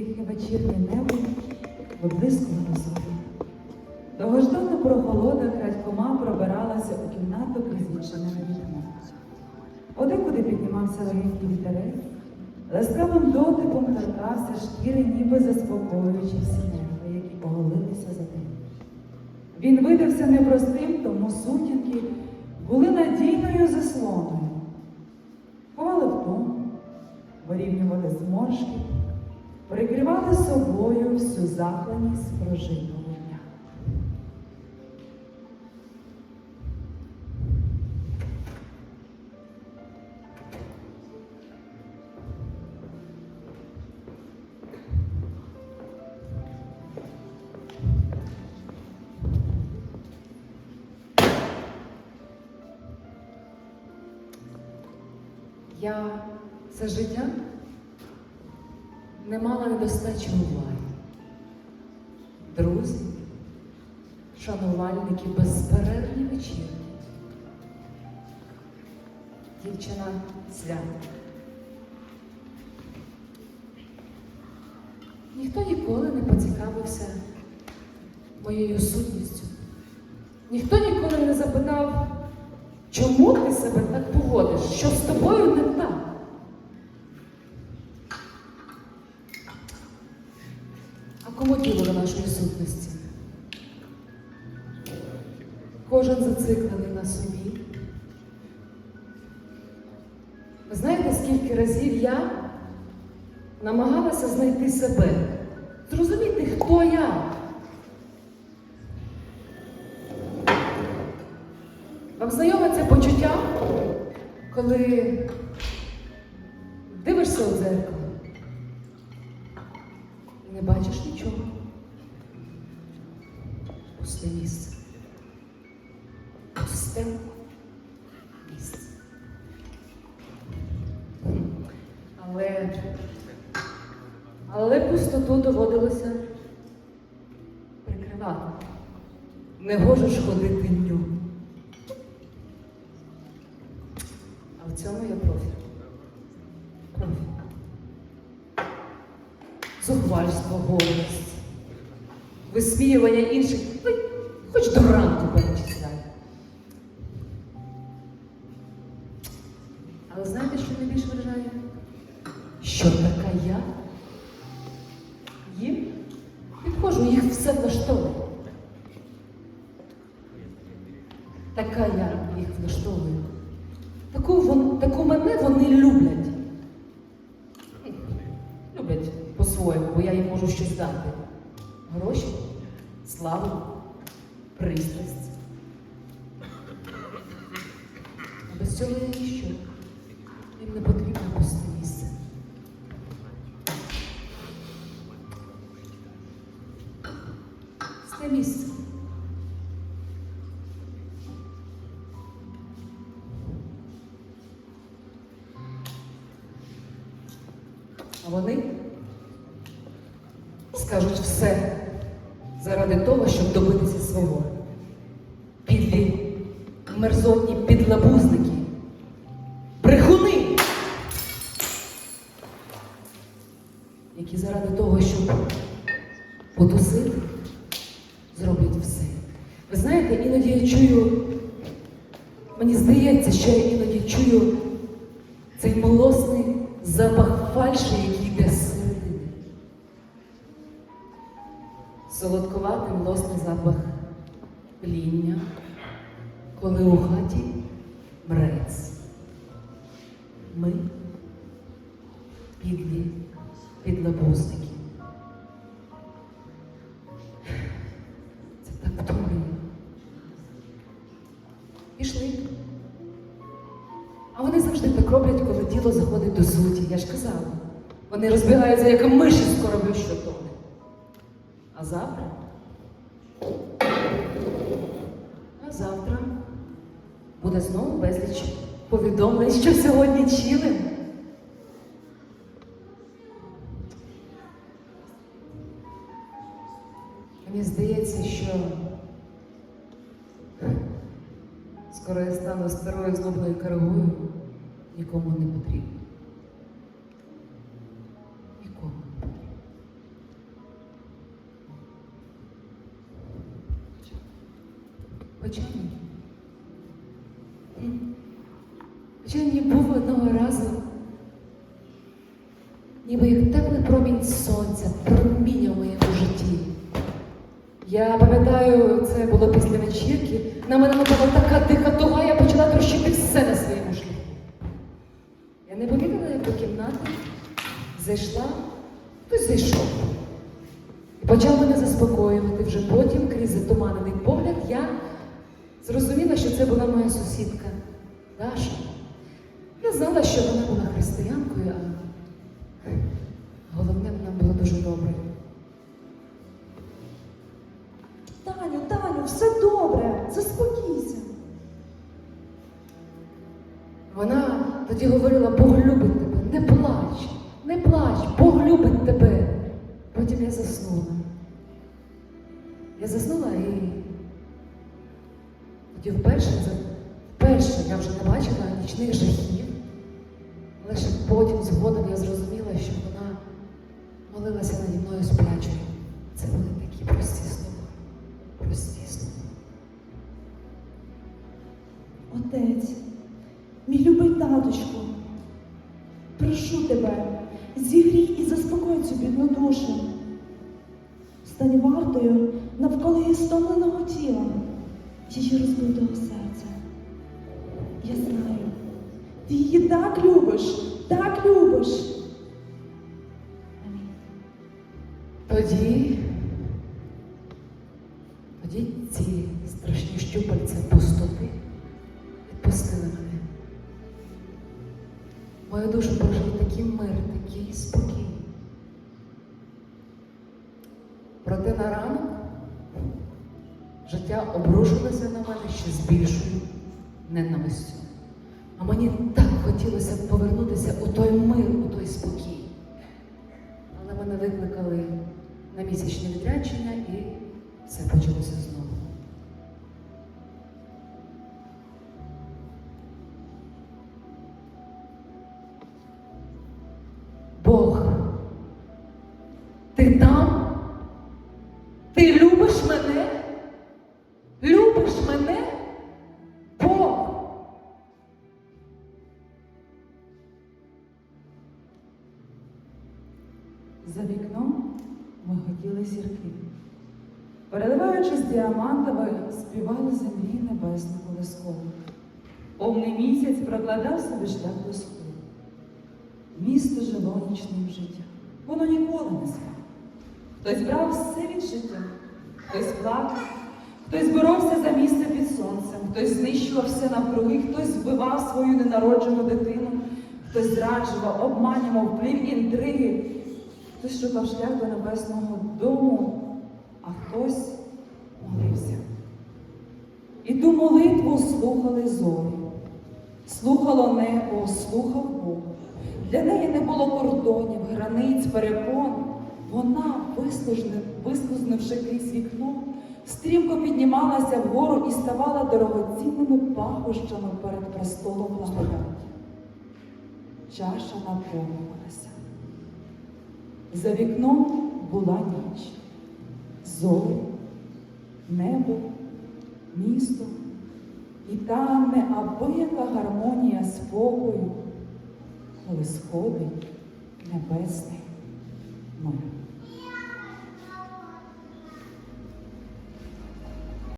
тихе вечірнє небо виблискувало зорі. Довгождана прохолода крадькома пробиралася у кімнату крізь відчинене вікно. Подекуди піднімався легенький вітерець, ласкавим дотиком торкався шкіри, ніби заспокоюючи всі нерви, які оголилися за день. Він видався непростим, тому сутінки були надійною заслоною. Ховали втому, вирівнювали зморшки, прикривали собою всю захланість прожитого. Я все життя не мала недостачі уваги. Друзі, шанувальники безперервні вечірки. Дівчина свята. Ніхто ніколи не поцікавився моєю сутністю. Ніхто ніколи не запитав, чому ти себе так поводиш, що з тобою не до нашої сутності? Кожен зациклений на собі. Ви знаєте, скільки разів я намагалася знайти себе, зрозуміти, хто я. Вам знайоме це почуття, коли дивишся у дзеркало і не бачиш Пусте місце. Пусте місце. Але, але пустоту доводилося прикривати. Не можеш ходити ню. А в цьому я профі. Профі. Зухвальство, гордость, висміювання інших, хоч до ранку перечисляю. Але знаєте, що найбільше вражає? Що така я? Їм підходжу, їх все влаштовує. Така я їх влаштовую. Таку, вон, таку мене вони люблять. Люблять по-своєму, бо я їм можу щось дати. Гроші, славу, пристрасть. А без цього я ніщо. Їм не потрібно пусте місце. Пусте місце. А вони скажуть все заради того, щоб добитися свого. Мерзотні підлабузники, брехуни, які заради того, щоб потусити, зроблять все. Ви знаєте, іноді я чую, мені здається, що я іноді чую цей милосний запах фальші, який йде з середини. Солодкуватий млосний запах пління, коли у хаті мрець. Ми підлі підлабузники. Це так втомлює. Пішли. А вони завжди так роблять, коли діло заходить до суті. Я ж казала. Вони розбігаються, як миші з кораблю, що тоне. А завтра? знову безліч повідомлень, що сьогодні чили. Мені здається, що скоро я стану старою злобною коргою, нікому не потрібно. Нікому не потрібно. Почай Почему? Дженні був одного разу, ніби як теплий промінь сонця, проміння в моєму житті. Я пам'ятаю, це було після вечірки, на мене напала така тиха туга, я почала трощити все на своєму шляху. Я не помітила, як до кімнати зайшла, хтось зайшов. І почав мене заспокоювати вже потім, крізь затуманений погляд, я зрозуміла, що це була моя сусідка Даша. Я знала, що вона була християнкою, а головне, вона була дуже доброю. Таню, Таню, все добре, заспокійся. Вона тоді говорила, Бог любить тебе, не плач, не плач, Бог любить тебе. Потім я заснула. Я заснула і тоді вперше, вперше я вже не бачила нічних жахів. Зрозуміла, що вона молилася наді мною сплячою. Це були такі прості слова. Прості слова. Отець, мій любий таточку, прошу тебе, зігрій і заспокой цю бідну душу. Стань вартою навколо її стомленого тіла, її розбитого серця. Я знаю, ти її так любиш, так любиш. Тоді, тоді ці страшні щупальця пустоти відпустили мене. Мою душу прожив такий мир, такий спокій. Проте на ранок життя обрушилося на мене ще з більшою ненавистю. А мені так хотілося повернутися у той мир, у той спокій. Але мене викликали на місячне відрядження і все почалося знову. За вікном виготіли зірки. Переливаючись діамантовою, співали землі небесну колискову. Повний місяць прокладав собі шлях до сходу. Місто жило нічним життям. Воно ніколи не спало. Хтось брав все від життя, хтось плакав, хтось боровся за місце під сонцем, хтось знищував все навкруги, хтось вбивав свою ненароджену дитину, хтось зраджував, обманював, плів інтриги, хтось шукав шлях до небесного дому, а хтось молився. І ту молитву слухали зорі, слухало небо, слухав Бог. Для неї не було кордонів, границь, перепон. Вона, вислузнивши крізь вікно, стрімко піднімалася вгору і ставала дорогоцінними пахощами перед престолом благодаті. Чаша наповнювалася. За вікном була ніч, зорі, небо, місто. І та неабияка гармонія спокою, коли сходить небесний мир.